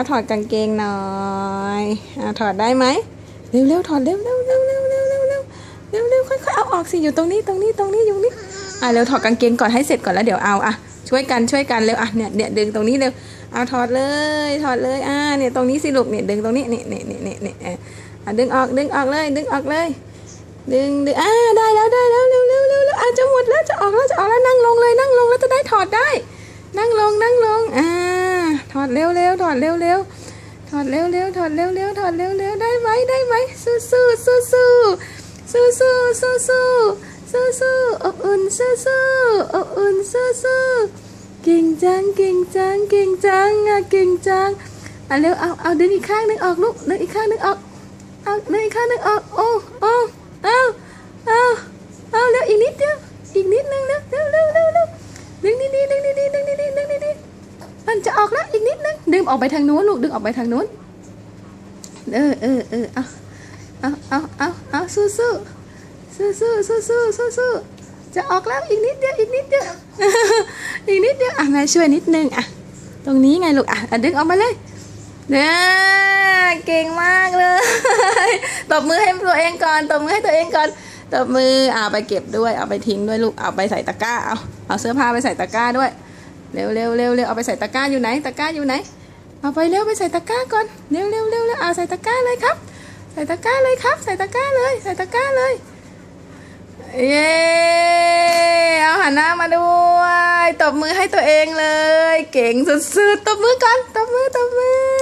เอาถอดกางเกงหน่อยเอาถอดได้ไหมเร็วเร็วๆถอดเร็วเร็วเร็วเร็วเร็วเร็วเร็วเร็วเร็วค่อยๆเอาออกสิอยู่ตรงนี้ตรงนี้ตรงนี้อยู่นี่อะเร็วถอดกางเกงก่อนให้เสร็จก่อนแล้วเดี๋ยวเอาอะช่วยกันช่วยกันเร็วอะเนี่ยเนี่ยดึงตรงนี้เร็วเอาถอดเลยถอดเลยอ่าเนี่ยตรงนี้สิลูกเนี่ยดึงตรงนี้เนี่ยเนี่ยเนี่ยเนี่ยเนี่ยอะดึงออกดึงออกเลยดึงออกเลย ดึงดึงอ่าได้แล้วได้แล้วเร็วเร็วเร็วเร็วอะจะหมดแล้วจะออกแล้วจะออกแล้วนั่งลงเลยนั่งลงแล้วจะได้ถอดได้ นั่งลงนั่งลง อ่าถอดเร็วเร็วถอดเร็วเร็วถอดเร็วเร็วถอดเร็วเร็วถอดเร็วเร็วได้ไหมได้ไหมสู้สู้สู้สู้สู้สู้สู้สู้สู้สู้อบอุ่นสู้สู้อบอุ่นสู้สู้เก่งจังเก่งจังเก่งจังอะเก่งจังอะเร็วเอาเอาดึงอีกข้างนึงออกลูกดึงอีกข้างนึงออกเอาดึงอีกข้างนึงออกโอ้โอ้เอาเอาเอาเร็วอีกนิดเดียวอีกนิดนึงเร็วเร็วเร็ว มันจะออกแล้วอีกนิดนึงดึงออกไปทางนู้นลูกดึงออกไปทางนู้น เออเออเออเอาเอาเอาเอาเอาสู้สู้สู้สู้สู้สู้สู้สู้จะออกแล้วอีกนิดเดียวอีกนิดเดียวอีกนิดเดียวอะแม่ช่วยนิดนึงอะตรงนี้ไงลูกอะดึงออกมาเลยเนี่ยเก่งมากเลย ตบมือให้ตัวเองก่อนตบมือให้ตัวเองก่อนตบมือเอาไปเก็บด้วยเอาไปทิ้งด้วยลูกเอาไปใส่ตะกร้าเอาเอาเสื้อผ้าไปใส่ตะกร้าด้วย เร็วเร็วเร็วเร็วเอาไปใส่ตะกร้าอยู่ไหนตะกร้าอยู่ไหน เอาไปเร็วไปใส่ตะกร้าก่อนเร็วเร็วเร็วเร็วเอาใส่ตะกร้าเลยครับ ใส่ตะกร้าเลยครับ ใส่ตะกร้าเลย ใส่ตะกร้าเลยเย้เอาหันหน้ามาด้วยตบมือให้ตัวเองเลย เก่งสุดๆตบมือก่อนตบมือตบมือ